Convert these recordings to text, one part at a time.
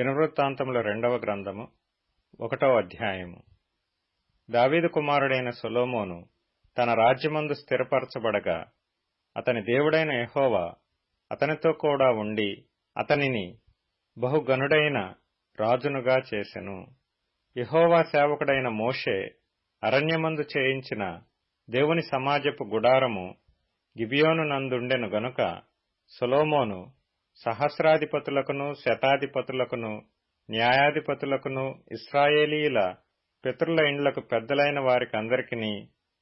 దినవృత్తాంతముల రెండవ గ్రంథము ఒకటవ అధ్యాయము. దావీదు కుమారుడైన సొలోమోను తన రాజ్యమందు స్థిరపరచబడగా అతని దేవుడైన ఎహోవా అతనితో కూడా ఉండి అతనిని బహుగనుడైన రాజునుగా చేసెను. యెహోవా సేవకుడైన మోషే అరణ్యమందు చేయించిన దేవుని సమాజపు గుడారము గిబియోను నందుండెను గనుక సొలోమోను సహస్రాధిపతులకును శతాధిపతులకును న్యాయాధిపతులకును ఇస్రాయేలీల పితరుల ఇండ్లకు పెద్దలైన వారికందరికిని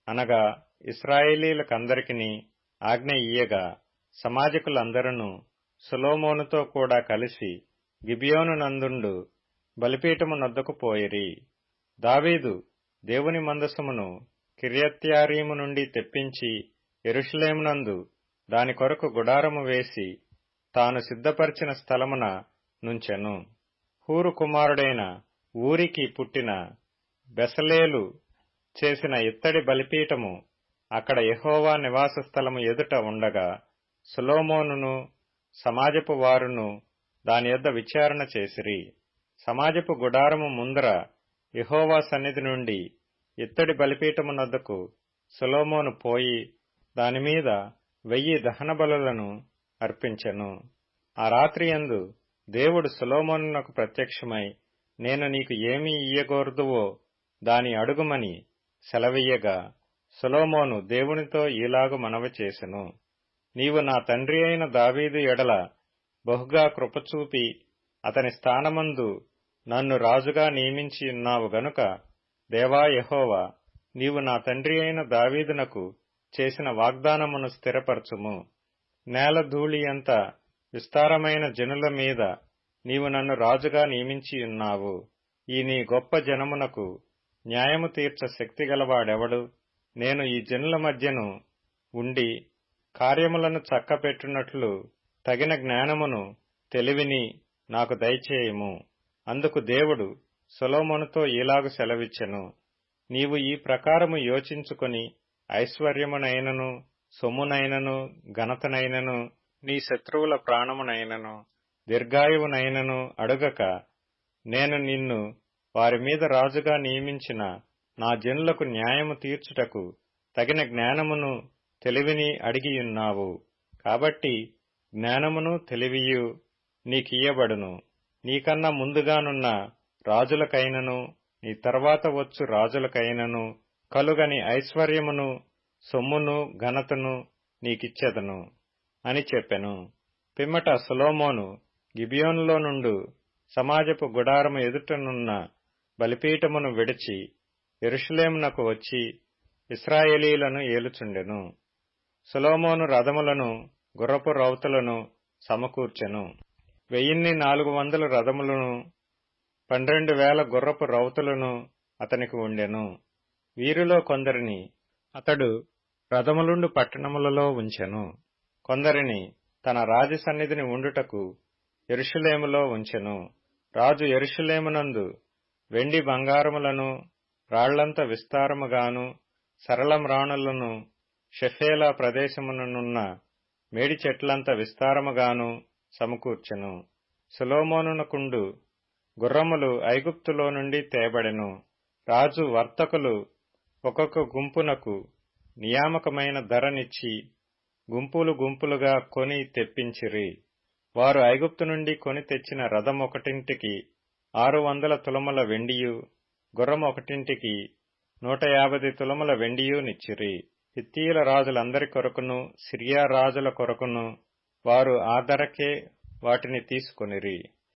అనగా ఇస్రాయేలీలకందరికిని ఆజ్ఞ ఇయ్యగా. సమాజకులందరూ సులోమోనుతో కూడా కలిసి గిబియోను నందుండు బలిపీఠము నొద్దకు పోయిరి. దావీదు దేవుని మందసమును కిర్యత్యారీము నుండి తెప్పించి ఎరుషులేమునందు దాని కొరకు గుడారము వేసి తాను సిద్ధపరిచిన స్థలమున నుంచెను. హూరు కుమారుడైన ఊరికి పుట్టిన బెసలేలు చేసిన ఇత్తడి బలిపీఠము అక్కడ యహోవా నివాస స్థలము ఎదుట ఉండగా సులోమోనును సమాజపు వారును దాని యొద్ద విచారణ చేసిరి. సమాజపు గుడారము ముందర యహోవా సన్నిధి నుండి ఇత్తడి బలిపీఠమునద్దకు సులోమోను పోయి దానిమీద వెయ్యి దహన బలులను అర్పించెను. ఆ రాత్రియందు దేవుడు సులోమోనునకు ప్రత్యక్షమై నేను నీకు ఏమి ఇయ్యగోరుదువో దాని అడుగుమని సెలవీయగా సులోమోను దేవునితో ఈలాగు మనవి చేసెను. నీవు నా తండ్రి అయిన దావీదు ఎడల బహుగా కృపచూపి అతని స్థానమందు నన్ను రాజుగా నియమించి ఉన్నావు గనుక దేవా యహోవా నీవు నా తండ్రి అయిన దావీదునకు చేసిన వాగ్దానమును స్థిరపరచుము. నేల ధూళి అంత విస్తారమైన జనుల మీద నీవు నన్ను రాజుగా నియమించి ఉన్నావు. ఈ నీ గొప్ప జనమునకు న్యాయము తీర్చ శక్తి గలవాడెవడు? నేను ఈ జనుల మధ్యను ఉండి కార్యములను చక్కపెట్టునట్లు తగిన జ్ఞానమును తెలివిని నాకు దయచేయము. అందుకు దేవుడు సొలోమోనుతో ఈలాగు సెలవిచ్చెను. నీవు ఈ ప్రకారము యోచించుకొని ఐశ్వర్యమునైనను సొమ్మునైనను ఘనతనైనను నీ శత్రువుల ప్రాణమునైనను దీర్ఘాయువునైనను అడుగక నేను నిన్ను వారి మీద రాజుగా నియమించిన నా జనులకు న్యాయము తీర్చుటకు తగిన జ్ఞానమును తెలివిని అడిగియున్నావు. కాబట్టి జ్ఞానమును తెలివియు నీకియ్యబడును. నీకన్నా ముందుగానున్న రాజులకైనను నీ తర్వాత వచ్చు రాజులకైనను కలుగని ఐశ్వర్యమును సొమ్మును ఘనతను నీకిచ్చెదను అని చెప్పెను. పిమ్మట సులోమోను గిబియోనులో నుండు సమాజపు గుడారము ఎదుటనున్న బలిపీఠమును విడిచి ఎరుషులేమునకు వచ్చి ఇస్రాయేలీలను ఏలుచుండెను. సులోమోను రథములను గుర్రపు రౌతులను సమకూర్చెను. వెయ్యిన్ని నాలుగు వందల రథములను పన్నెండు వేల గుర్రపు రౌతులను అతనికి ఉండెను. వీరిలో కొందరిని అతడు రథములుండు పట్టణములలో ఉంచెను. కొందరిని తన రాజు సన్నిధిని ఉండుటకు ఎరుషులేములో ఉంచెను. రాజు ఎరుషులేమునందు వెండి బంగారములను రాళ్ళంత విస్తారముగాను సరళమ్రాణులను షెఫేలా ప్రదేశమునున్న మేడి చెట్లంత విస్తారముగాను సమకూర్చెను. సులోమోనునకుండు గుర్రములు ఐగుప్తులో నుండి తేబడెను. రాజు వర్తకులు ఒక్కొక్క గుంపునకు నియామకమైన ధరనిచ్చి గుంపులు గుంపులుగా కొని తెప్పించిరి. వారు ఐగుప్తు నుండి కొని తెచ్చిన రథం ఒకటింటికి ఆరు వందల తులముల వెండియు గుర్రం ఒకటింటికి నూట యాభై తులముల వెండియు నిచ్చిరి. హిత్తీయుల రాజులందరి కొరకును సిరియా రాజుల కొరకును వారు ఆ ధరకే వాటిని తీసుకొనిరి.